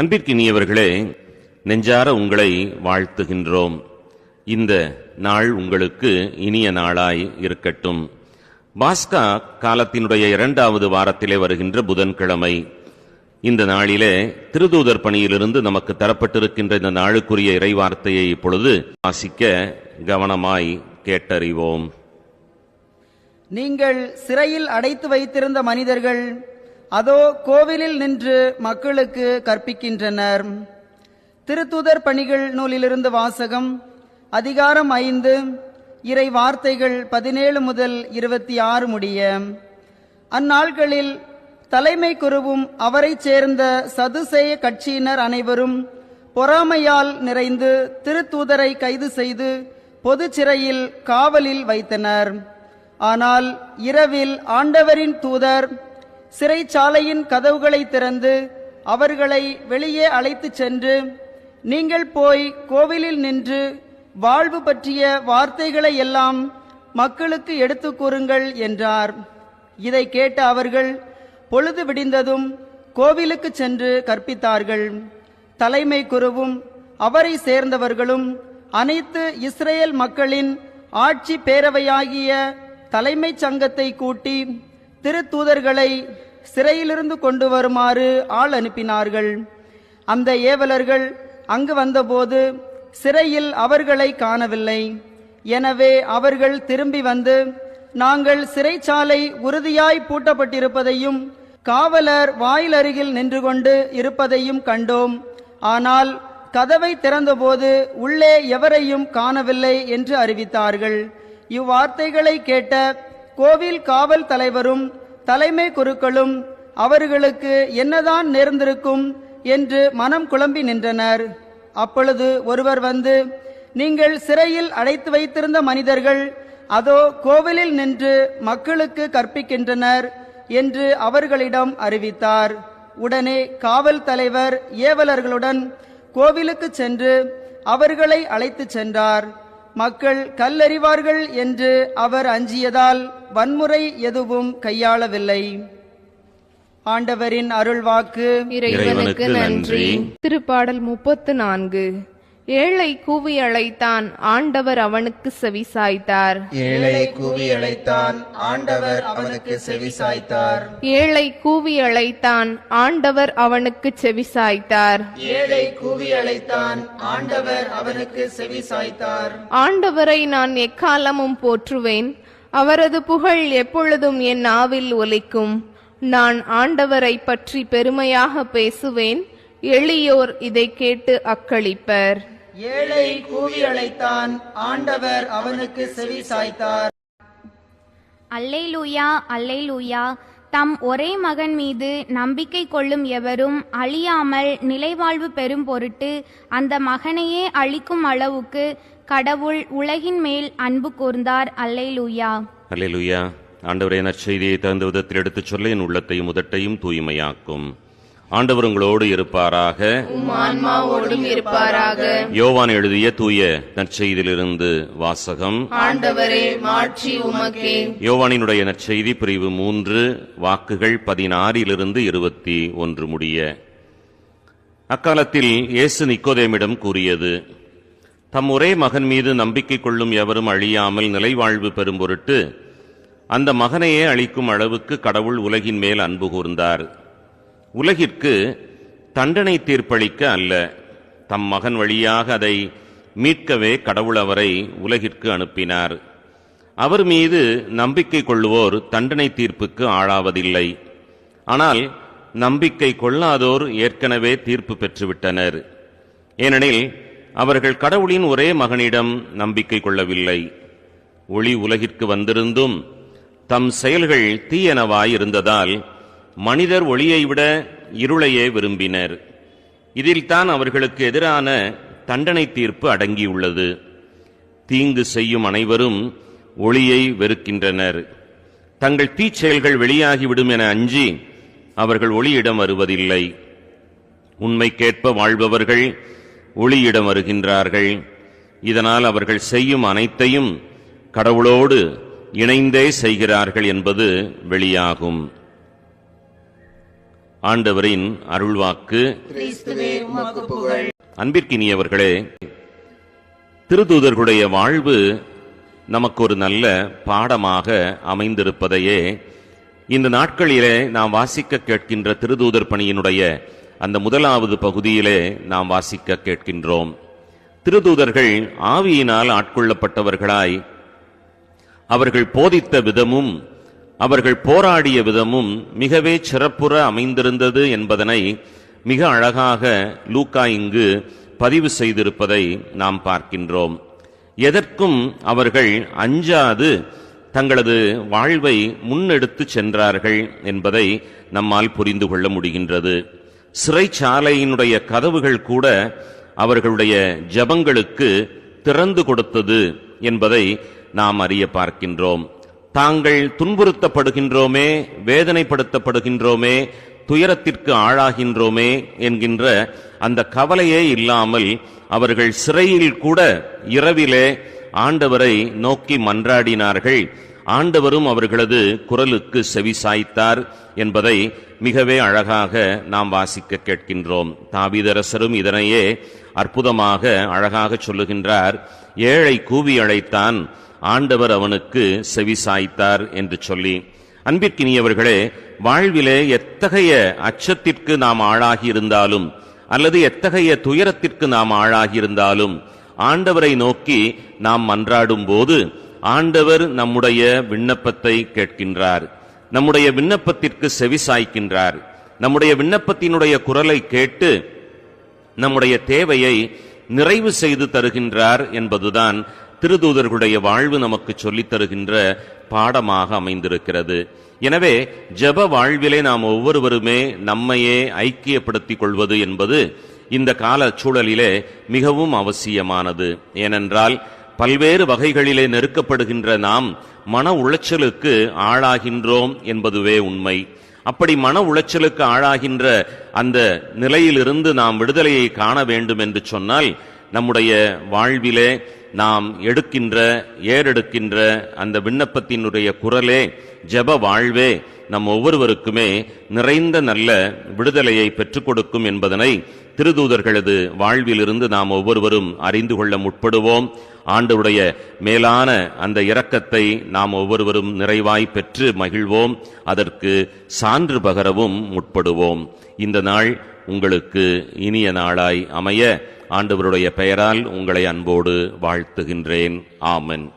அன்பிற்கினியவர்களே நெஞ்சார உங்களை வாழ்த்துகின்றோம். இந்த நாள் உங்களுக்கு இனிய நாளாய் இருக்கட்டும். பாஸ்கா காலத்தினுடைய இரண்டாவது வாரத்திலே வருகின்ற புதன்கிழமை. இந்த நாளிலே திருதூதர் பணியிலிருந்து நமக்கு தரப்பட்டிருக்கின்ற இந்த நாளுக்குரிய இறைவார்த்தையை இப்பொழுது வாசிக்க கவனமாய் கேட்டறிவோம். நீங்கள் சிறையில் அடைத்து வைத்திருந்த மனிதர்கள் அதோ கோவிலில் நின்று மக்களுக்கு கற்பிக்கின்றனர். திருத்தூதர் பணிகள் நூலிலிருந்து வாசகம் அதிகாரம் ஐந்து இறை வார்த்தைகள் பதினேழு முதல் இருபத்தி ஆறு முடிய. அந்நாள்களில் தலைமை குருவும் அவரைச் சேர்ந்த சதுசேய கட்சியினர் அனைவரும் பொறாமையால் நிறைந்து திருத்தூதரை கைது செய்து பொது சிறையில் காவலில் வைத்தனர். ஆனால் இரவில் ஆண்டவரின் தூதர் சிறைச்சாலையின் கதவுகளை திறந்து அவர்களை வெளியே அழைத்துச் சென்று நீங்கள் போய் கோவிலில் நின்று வாழ்வு பற்றிய வார்த்தைகளை எல்லாம் மக்களுக்கு எடுத்து கூறுங்கள் என்றார். இதை கேட்ட அவர்கள் பொழுது விடிந்ததும் கோவிலுக்கு சென்று கற்பித்தார்கள். தலைமை குருவும் அவரை சேர்ந்தவர்களும் அனைத்து இஸ்ரேல் மக்களின் ஆட்சி பேரவையாகிய தலைமைச் சங்கத்தை கூட்டி திருத்தூதர்களை சிறையிலிருந்து கொண்டு வருமாறு ஆள் அனுப்பினார்கள். அந்த ஏவலர்கள் அங்கு வந்தபோது சிறையில் அவர்களை காணவில்லை. எனவே அவர்கள் திரும்பி வந்து நாங்கள் சிறைச்சாலை உறுதியாய் பூட்டப்பட்டிருப்பதையும் காவலர் வாயில் அருகில் நின்று கொண்டு இருப்பதையும் கண்டோம். ஆனால் கதவை திறந்தபோது உள்ளே எவரையும் காணவில்லை என்று அறிவித்தார்கள். இவ்வார்த்தைகளை கேட்ட கோவில் காவல் தலைவரும் தலைமை குருக்களும் அவர்களுக்கு என்னதான் நேர்ந்திருக்கும் என்று மனம் குழம்பி நின்றனர். அப்பொழுது ஒருவர் வந்து நீங்கள் சிறையில் அடைத்து வைத்திருந்த மனிதர்கள் அதோ கோவிலில் நின்று மக்களுக்கு கற்பிக்கின்றனர் என்று அவர்களிடம் அறிவித்தார். உடனே காவல் தலைவர் ஏவலர்களுடன் கோவிலுக்கு சென்று அவர்களை அழைத்துச் சென்றார். மக்கள் கல்லறிவார்கள் என்று அவர் அஞ்சியதால் வன்முறை எதுவும் கையாளவில்லை. ஆண்டவரின் அருள்வாக்கு இறைவனுக்கு நன்றி. திருப்பாடல் முப்பத்து நான்கு. ஏழை கூவி அழைத்தான் ஆண்டவர் அவனுக்கு செவிசாய்த்தார் ஏழை கூவி அழைத்தான் ஆண்டவர் அவனுக்கு செவி சாய்த்தார். ஏழை கூவி அழைத்தான் ஆண்டவர் அவனுக்கு செவிசாய்த்தார் ஏழை கூவி அழைத்தான் ஆண்டவர் அவனுக்கு செவி சாய்த்தார். ஆண்டவரை நான் எக்காலமும் போற்றுவேன் அவரது புகழ் எப்பொழுதும் என் நாவில் ஒலிக்கும். நான் ஆண்டவரை பற்றி பெருமையாக பேசுவேன் எளியோர் இதை கேட்டு அக்களிப்பர். ஏழை கூவி அழைத்தான் ஆண்டவர் அவனுக்கு செவி சாய்த்தார். அல்லேலூயா அல்லேலூயா. தம் ஒரே மகன் மீது நம்பிக்கை கொள்ளும் எவரும் அழியாமல் நிலைவாழ்வு பெறும் பொருட்டு அந்த மகனையே அழிக்கும் அளவுக்கு கடவுள் உலகின் மேல் அன்பு கூர்ந்தார். அல்லேலூயா. அல்லேலூயா. ஆண்டவரே நற்செய்தியை தகுந்த விதத்தில் எடுத்துச் சொல்ல என் உள்ளத்தையும் உதட்டையும் தூய்மையாக்கும். ஆண்டவர் உங்களோடு இருப்பாராக ஆன்மாவோடும் இருப்பாராக. யோவான் எழுதிய தூய நற்செய்தியிலிருந்து வாசகம். ஆண்டவரே மாட்சி உமக்கே. யோவானினுடைய நற்செய்தி பிரிவு மூன்று வாக்குகள் பதினாறிலிருந்து இருபத்தி ஒன்று முடிய. அக்காலத்தில் இயேசு நிக்கோதேமிடம் கூறியது தம் ஒரே மகன் மீது நம்பிக்கை கொள்ளும் எவரும் அழியாமல் நிலைவாழ்வு பெறும் பொருட்டு அந்த மகனையே அளிக்கும் அளவுக்கு கடவுள் உலகின் மேல் அன்பு கூர்ந்தார். உலகிற்கு தண்டனை தீர்ப்பளிக்க அல்ல. தம் மகன் வழியாக அதை மீட்கவே கடவுள் அவரை உலகிற்கு அனுப்பினார். அவர் மீது நம்பிக்கை கொள்ளுவோர் தண்டனை தீர்ப்புக்கு ஆளாவதில்லை. ஆனால் நம்பிக்கை கொள்ளாதோர் ஏற்கனவே தீர்ப்பு பெற்றுவிட்டனர். ஏனெனில் அவர்கள் கடவுளின் ஒரே மகனிடம் நம்பிக்கை கொள்ளவில்லை. ஒளி உலகிற்கு வந்திருந்தும் தம் செயல்கள் தீயனவாய் இருந்ததால் மனிதர் ஒளியை விட இருளையே விரும்பினர். இதில்தான் அவர்களுக்கு எதிரான தண்டனை தீர்ப்பு அடங்கியுள்ளது. தீங்கு செய்யும் அனைவரும் ஒளியை வெறுக்கின்றனர். தங்கள் தீச்செயல்கள் வெளியாகிவிடும் என அஞ்சி அவர்கள் ஒளியிடம் வருவதில்லை. உண்மைக்கேற்ப வாழ்பவர்கள் ஒளியிடம் வருகின்றார்கள். இதனால் அவர்கள் செய்யும் அனைத்தையும் கடவுளோடு இணைந்தே செய்கிறார்கள் என்பது வெளியாகும். ஆண்டவரின் அருள்வாக்கு. அன்பிற்கினியவர்களே திருதூதர்களுடைய வாழ்வு நமக்கு ஒரு நல்ல பாடமாக அமைந்திருப்பதையே இந்த நாட்களிலே நாம் வாசிக்க கேட்கின்ற திருதூதர் பணியினுடைய அந்த முதலாவது பகுதியிலே நாம் வாசிக்க கேட்கின்றோம். திருதூதர்கள் ஆவியினால் ஆட்கொள்ளப்பட்டவர்களாய் அவர்கள் போதித்த விதமும் அவர்கள் போராடிய விதமும் மிகவே சிறப்புற அமைந்திருந்தது என்பதனை மிக அழகாக லூக்கா இங்கு பதிவு செய்திருப்பதை நாம் பார்க்கின்றோம். எதற்கும் அவர்கள் அஞ்சாது தங்களது வாழ்வை முன்னெடுத்து சென்றார்கள் என்பதை நம்மால் புரிந்து கொள்ள முடிகின்றது. சிறைச்சாலையினுடைய கதவுகள் கூட அவர்களுடைய ஜபங்களுக்கு திறந்து கொடுத்தது என்பதை நாம் அறிய பார்க்கின்றோம். தாங்கள் துன்புறுத்தப்படுகின்றோமே வேதனைப்படுத்தப்படுகின்றோமே துயரத்திற்கு ஆளாகின்றோமே என்கின்ற அந்த கவலையே இல்லாமல் அவர்கள் சிறையில் கூட இரவிலே ஆண்டவரை நோக்கி மன்றாடினார்கள். ஆண்டவரும் அவர்களது குரலுக்கு செவி சாய்த்தார் என்பதை மிகவே அழகாக நாம் வாசிக்க கேட்கின்றோம். தாவிதரசரும் இதனையே அற்புதமாக அழகாக சொல்லுகின்றார். ஏழை கூவி அழைத்தான் ஆண்டவர் அவனுக்கு செவிசாய்த்தார் என்று சொல்லி. அன்பிற்கினியவர்களே வாழ்விலே எத்தகைய அச்சத்திற்கு நாம் ஆளாகியிருந்தாலும் அல்லது எத்தகைய துயரத்திற்கு நாம் ஆளாகியிருந்தாலும் ஆண்டவரை நோக்கி நாம் மன்றாடும் போது ஆண்டவர் நம்முடைய விண்ணப்பத்தை கேட்கின்றார். நம்முடைய விண்ணப்பத்திற்கு செவிசாய்க்கின்றார் நம்முடைய விண்ணப்பத்தினுடைய குரலை கேட்டு நம்முடைய தேவையை நிறைவு செய்து தருகின்றார் என்பதுதான் திருதூதர்களுடைய வாழ்வு நமக்கு சொல்லித் தருகின்ற பாடமாக அமைந்திருக்கிறது. எனவே ஜெப வாழ்விலே நாம் ஒவ்வொருவருமே நம்மையே ஐக்கியப்படுத்திக் கொள்வது என்பது இந்த கால சூழலிலே மிகவும் அவசியமானது. ஏனென்றால் பல்வேறு வகைகளிலே நெருக்கப்படுகின்ற நாம் மன உளைச்சலுக்கு ஆளாகின்றோம் என்பதுவே உண்மை. அப்படி மன உளைச்சலுக்கு ஆளாகின்ற அந்த நிலையிலிருந்து நாம் விடுதலையை காண வேண்டும் என்று சொன்னால் நம்முடைய வாழ்விலே நாம் எடுக்கின்ற ஏறெடுக்கின்ற அந்த விண்ணப்பத்தினுடைய குரலே ஜெப வாழ்வே நம் ஒவ்வொருவருக்குமே நிறைந்த நல்ல விடுதலையை பெற்றுக் கொடுக்கும் என்பதனை திருதூதர்களது வாழ்விலிருந்து நாம் ஒவ்வொருவரும் அறிந்து கொள்ள முற்படுவோம். ஆண்டவருடைய மேலான அந்த இரக்கத்தை நாம் ஒவ்வொருவரும் நிறைவாய் பெற்று மகிழ்வோம். அதற்கு சான்று பகரவும் முற்படுவோம். இந்த நாள் உங்களுக்கு இனிய நாளாய் அமைய ஆண்டவருடைய பெயரால் உங்களை அன்போடு வாழ்த்துகின்றேன். ஆமன்.